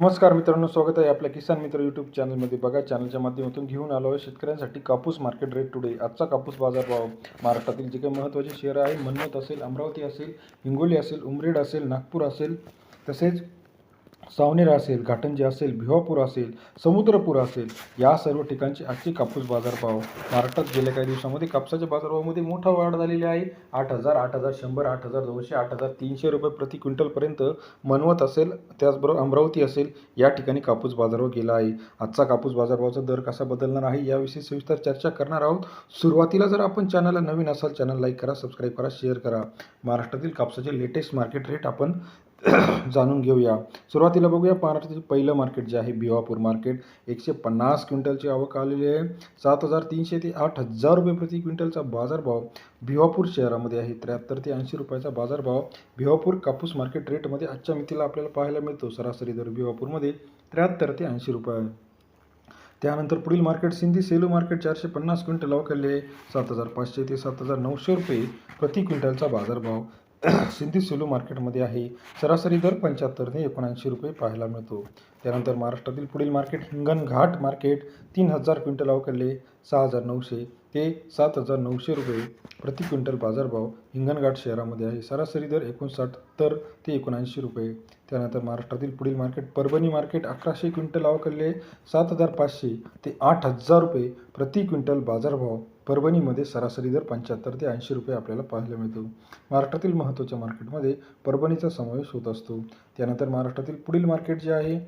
नमस्कार मित्रांनो स्वागत आहे आपल्या किसान मित्र यूट्यूब चॅनलमध्ये बघा चॅनलच्या माध्यमातून घेऊन आलो आहे शेतकऱ्यांसाठी कापूस मार्केट रेट टुडे आजचा कापूस बाजारभाव महाराष्ट्रातील जे काही महत्त्वाचे शहर आहे मन्नत असेल अमरावती असेल हिंगोली असेल उमरेड असेल नागपूर असेल तसेच सावनेर असेल घाटंजी असेल भिवापूर असेल समुद्रपूर असेल या सर्व ठिकाणचे आजचे कापूस बाजारभाव. महाराष्ट्रात गेल्या काही दिवसामध्ये कापसाच्या बाजारभावामध्ये मोठा वाढ झालेली आहे. आठ हजार आठ हजार शंभर आठ हजार दोनशे आठ हजार तीनशे रुपये प्रति क्विंटलपर्यंत मनवत असेल त्याचबरोबर अमरावती असेल या ठिकाणी कापूस बाजारभाव गेला आहे. आजचा कापूस बाजारभावाचा दर कसा बदलणार आहे याविषयी सविस्तर चर्चा करणार आहोत. सुरुवातीला जर आपण चॅनलला नवीन असाल चॅनल लाईक करा सबस्क्राईब करा शेअर करा. महाराष्ट्रातील कापसाचे लेटेस्ट मार्केट रेट आपण जाणून घेऊया. सुरुवातीला बघूया महाराष्ट्रातील पहिलं मार्केट जे आहे भिवापूर मार्केट. एकशे पन्नास क्विंटलची आवक आलेली आहे. सात हजार तीनशे ते आठ हजार रुपये प्रति क्विंटलचा बाजारभाव भिवापूर शहरामध्ये आहे. त्र्याहत्तर ते ऐंशी रुपयाचा बाजारभाव भिवापूर कापूस मार्केट रेटमध्ये आजच्या मितीला आपल्याला पाहायला मिळतो. सरासरी दर भिवापूरमध्ये त्र्याहत्तर ते ऐंशी रुपये. आहे त्यानंतर पुढील मार्केट सिंधी सेलू मार्केट चारशे पन्नास क्विंटल अवकलले सात हजार पाचशे ते सात हजार नऊशे रुपये प्रति क्विंटलचा बाजारभाव. सिंधी सेलू मार्केटमध्ये आहे. सरासरी दर पंच्याहत्तर ते एकोणऐंशी रुपये पाहायला मिळतो. त्यानंतर महाराष्ट्रातील पुढील मार्केट हिंगणघाट मार्केट तीन हजार क्विंटल अवकलले सहा हजार नऊशे ते सात हजार नऊशे रुपये प्रति क्विंटल बाजारभाव हिंगणघाट शहरामध्ये आहे. सरासरी दर एकोणसाठतर ते एकोणऐंशी रुपये. त्यानंतर महाराष्ट्रातील पुढील मार्केट परभणी मार्केट अकराशे क्विंटल अवकलले सात हजार पाचशे ते आठ हजार रुपये प्रति क्विंटल बाजारभाव परभणीमध्ये सरासरी दर पंच्याहत्तर ते ऐंशी रुपये आपल्याला पाहायला मिळतो. महाराष्ट्रातील महत्त्वाच्या मार्केटमध्ये परभणीचा समावेश होत असतो. त्यानंतर महाराष्ट्रातील पुढील मार्केट जे आहे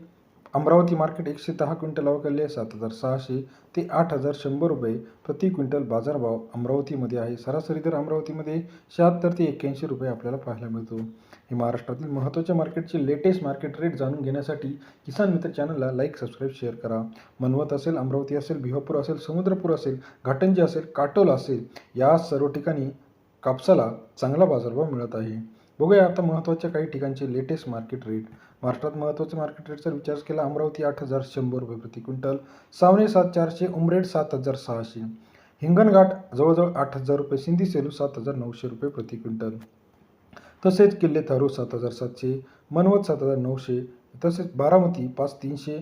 अमरावती मार्केट एकशे दहा क्विंटल अवकलले सात हजार सहाशे ते आठ हजार शंभर रुपये प्रति क्विंटल बाजारभाव अमरावतीमध्ये आहे. सरासरी दर अमरावतीमध्ये शहात्तर ते एक्क्याऐंशी रुपये आपल्याला पाहायला मिळतो. हे महाराष्ट्रातील महत्त्वाच्या मार्केटचे लेटेस्ट मार्केट रेट जाणून घेण्यासाठी किसान मित्र चॅनलला लाईक सबस्क्राईब शेअर करा. मनवत असेल अमरावती असेल भिवापूर असेल समुद्रपूर असेल घाटंजी असेल काटोल असेल या सर्व ठिकाणी कापसाला चांगला बाजारभाव मिळत आहे. बघूया आता महत्त्वाच्या काही ठिकाणचे लेटेस्ट मार्केट रेट महाराष्ट्रात महत्त्वाचे मार्केट रेटचा विचार केला अमरावती आठ हजार शंभर रुपये प्रति क्विंटल सावणे सात चारशे उमरेड सात हजार सहाशे. हिंगणघाट जवळजवळ आठ हजार रुपये सिंधी सेलू सात हजार नऊशे रुपये प्रति क्विंटल. तसेच किल्ले थारू सात हजार सातशे मनवत सात हजार नऊशे तसेच बारामती पाच तीनशे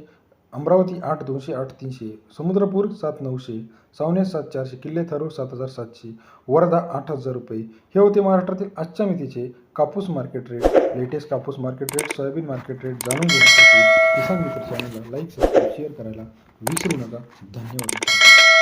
अमरावती आठ दोनशे आठ तीनशे समुद्रपूर सात नऊशे सावने सात चारशे किल्ले थरूर सात हजार सातशे वर्धा आठ हजार रुपये. हे होते महाराष्ट्रातील आजच्या मितीचे कापूस मार्केट रेट लेटेस्ट कापूस market rate soybean market rate जाणून घेण्यासाठी किसान मित्र चॅनलला लाईक सबस्क्राईब शेअर करायला विसरू नका. धन्यवाद.